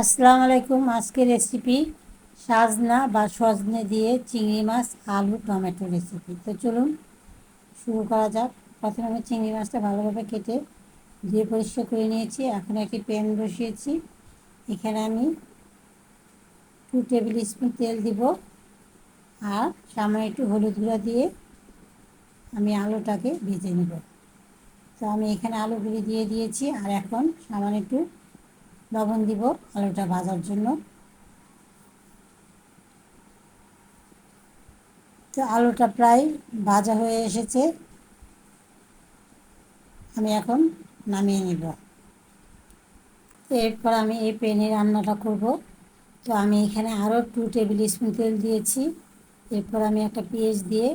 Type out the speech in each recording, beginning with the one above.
আসসালামু আলাইকুম আজকের রেসিপি সাজনা বা সজনে দিয়ে চিংড়ি মাছ, আলু, টমেটো রেসিপি তো চলুন শুরু করা যাক। প্রথমে আমি চিংড়ি মাছটা ভালোভাবে কেটে ধুয়ে পরিষ্কার করে নিয়েছি। এখন একটি প্যান বসিয়েছি। এখানে আমি টু টেবিল স্পুন তেল দিব আর সামনে একটু হলুদ গুঁড়া দিয়ে আমি আলুটাকে ভেজে নেব। তো আমি এখানে আলুগুলি দিয়ে দিয়েছি আর এখন সামান্য একটু লবণ দিব আলুটা ভাজার জন্য। তো আলুটা প্রায় ভাজা হয়ে এসেছে। আমি এখন নামিয়ে নিব। এরপর আমি এই পেনে রান্নাটা করব। তো আমি এখানে আরও টু টেবিল স্পুন তেল দিয়েছি। এরপর আমি একটা পেঁয়াজ দিয়ে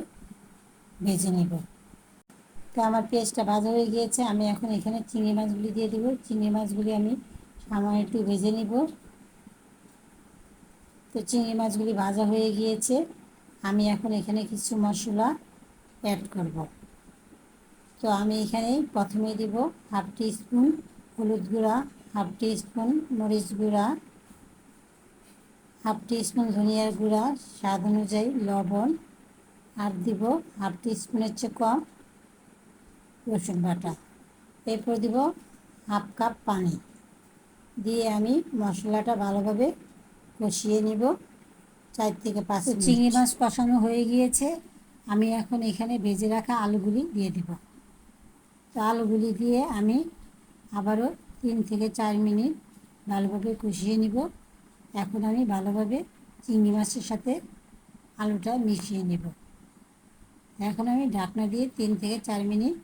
ভেজে নেব। তো আমার পেঁয়াজটা ভাজা হয়ে গিয়েছে। আমি এখন এখানে চিংড়ি মাছগুলি দিয়ে দেবো। চিংড়ি মাছগুলি আমি সামান্য একটু ভেজে নিব। তো চিংড়ি মাছগুলি ভাজা হয়ে গিয়েছে। আমি এখন এখানে কিছু মশলা অ্যাড করব। তো আমি এখানে প্রথমে দিব হাফ টি স্পুন হলুদ গুঁড়া, হাফ টি স্পুন মরিচ গুঁড়া, হাফ টি স্পুন ধনিয়ার গুঁড়া, স্বাদ অনুযায়ী লবণ, আর দিব হাফ টি স্পুনের চেয়ে কম রসুন বাটা। এরপর দিব হাফ কাপ পানি। দিয়ে আমি মশলাটা ভালোভাবে কষিয়ে নিব। চার থেকে পাঁচ চিংড়ি মাছ কষানো হয়ে গিয়েছে। আমি এখন এখানে ভেজে রাখা আলুগুলি দিয়ে দেব। তো আলুগুলি দিয়ে আমি আবারও তিন থেকে চার মিনিট ভালোভাবে কষিয়ে নিব। এখন আমি ভালোভাবে চিংড়ি মাছের সাথে আলুটা মিশিয়ে নেব। এখন আমি ঢাকনা দিয়ে তিন থেকে চার মিনিট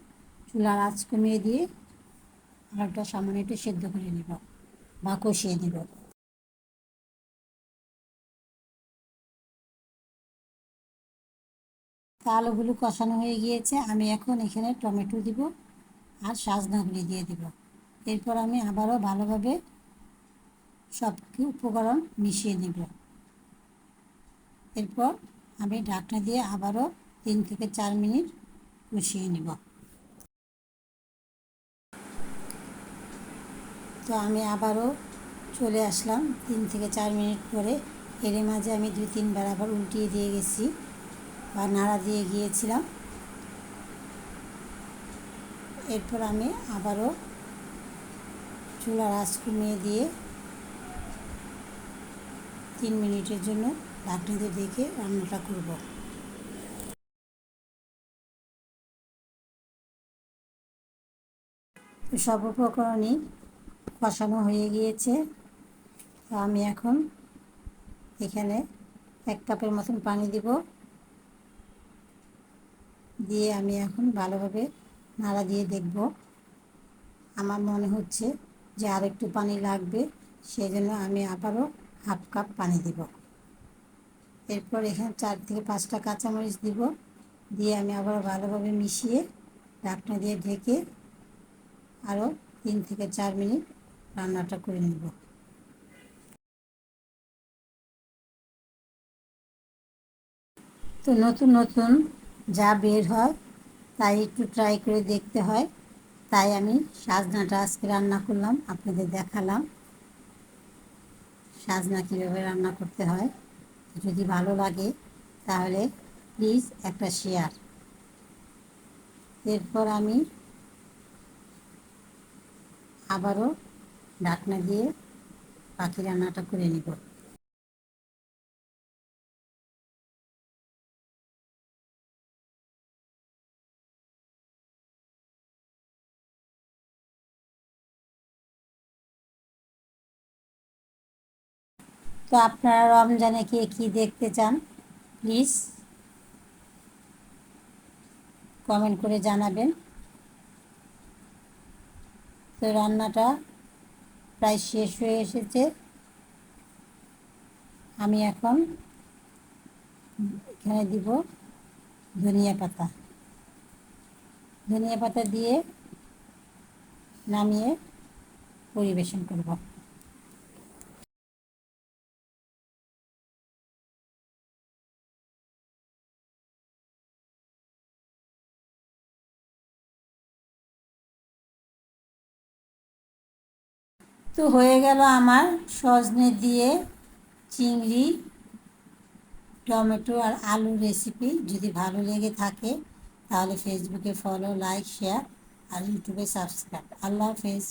চুলার আঁচ কমিয়ে দিয়ে আলুটা সামান্য একটু সেদ্ধ করে নেব। বা কষিয়ে নেব আলুগুলো কষানো হয়ে গিয়েছে, আমি এখন এখানে টমেটো দিব আর সাজনাগুলি দিয়ে দিব। এরপর আমি আবারও ভালোভাবে সব উপকরণ মিশিয়ে নেব। এরপর আমি ঢাকনা দিয়ে আবারও তিন থেকে চার মিনিট কষিয়ে নেব। তো আমি আবারও চলে আসলাম তিন থেকে চার মিনিট পরে এর মাঝে আমি দুই তিনবার আবার উল্টিয়ে দিয়ে গেছি বা নাড়া দিয়ে গিয়েছিলাম। এরপর আমি আবারও চুলার আঁচ কমিয়ে দিয়ে তিন মিনিটের জন্য ঢাকনি দিয়ে দেখে রান্নাটা করব। সব উপকরণই কষানো হয়ে গিয়েছে। আমি এখন এখানে এক কাপের মতন পানি দিব। দিয়ে আমি এখন ভালোভাবে নাড়া দিয়ে দেখব। আমার মনে হচ্ছে যে আর একটু পানি লাগবে, সেই জন্য আমি আবারও হাফ কাপ পানি দিব। এরপর এখানে চার থেকে পাঁচটা কাঁচামরিচ দিব। দিয়ে আমি আবার ভালোভাবে মিশিয়ে ঢাকনা দিয়ে ঢেকে আরও তিন থেকে চার মিনিট রান্নাটা করে নেব। তো নতুন নতুন যা বের হয় তাই একটু ট্রাই করে দেখতে হয়। তাই আমি সাজনাটা আজকে রান্না করলাম, আপনাদের দেখালাম। সাজনা কীভাবে রান্না করতে হয় যদি ভালো লাগে তাহলে প্লিজ একটা শেয়ার এরপর আমি আবারও ঢাকনা দিয়ে পাখি রান্নাটা করে নিব। তো আপনারা রমজানে কে কী দেখতে চান, প্লিজ কমেন্ট করে জানাবেন। তো রান্নাটা প্রায় শেষ হয়ে এসেছে। আমি এখন এখানে দিব ধনিয়া পাতা। ধনিয়া পাতা দিয়ে নামিয়ে পরিবেশন করব। তো হয়ে গেল আমার সজনে দিয়ে চিংড়ি, টমেটো আর আলুর রেসিপি যদি ভালো লেগে থাকে, তাহলে ফেসবুকে ফলো লাইক শেয়ার আর ইউটিউবে সাবস্ক্রাইব আল্লাহ হাফেজ।